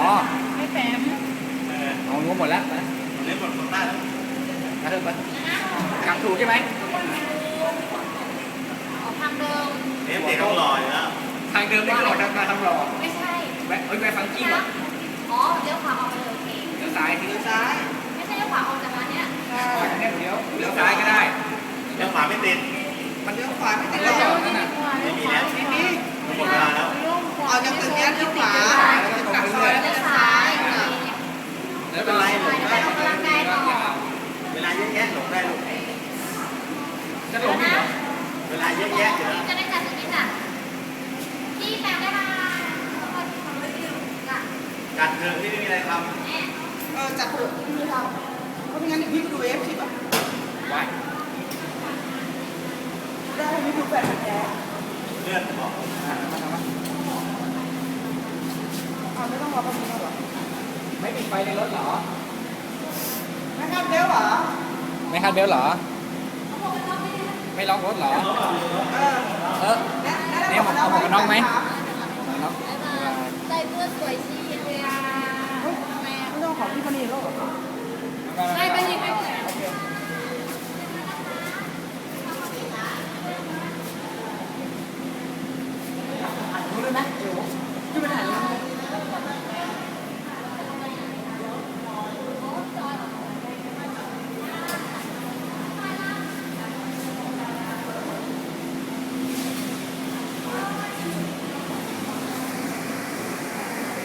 อ๋อ ไม่แฝมเออเอารู้หมดแล้วนะเล่นบทคนใต้แล้วมาเถอะไปกลางถูกใช่ไหมออกทางเดิมเอฟเด็กต้องรออยู่แล้วทางเดิมนี่ก็ออกทางการทำรอไม่ใช่แวะเอ้ยแวะฟังกี้ก่อนอ๋อเลี้ยวขวาออกไปเลยโอเค เลี้ยวซ้ายทีเลี้ยวซ้ายไม่ใช่เลี้ยวขวาออกจากร้านเนี้ยใช่ออกจากเนี้ยเดี๋ยวเลี้ยวซ้ายก็ได้ เลี้ยวขวาไม่ติดมันเลี้ยวขวาไม่ติดแล้แล้ววจอดนั่นน่ะ ไม่มีแล้ว ไล่ไปไปออกกำลังกายต่อเวลาเยอะแยะหลงได้ลูกจะลงนี่เหรอเวลาเยอะแยะอยู่แล้วจะได้จัดตรงนี้จ้ะพี่แปมได้มาจ้ะการเมืองที่ไม่มีอะไรทแม่เออจัดเถอะไม่มีเราเพราะไม่งั้นเดี๋ยวพี่ก็ดูเอฟคลิปอะไหวได้พี่ดูแฟนพันธุ์แท้เลื่อนบอกอะมาทำมาเอาไม่ต้องรอแป๊บนึงหรอ ไม่ปิดไฟในรถเหรอ ไม่คัดเบลต์เหรอ ไม่คัดเบลต์เหรอ ไม่ล็อกรถเหรอเออเนี่ยหมวกหมวกกันน็อกไหมหมวกกัใส่เสื้อสวยชีเลยอะไม่ต้องของพี่คนนี้หรอกไม่ไปยิงไม่เหมือนรู้ไหม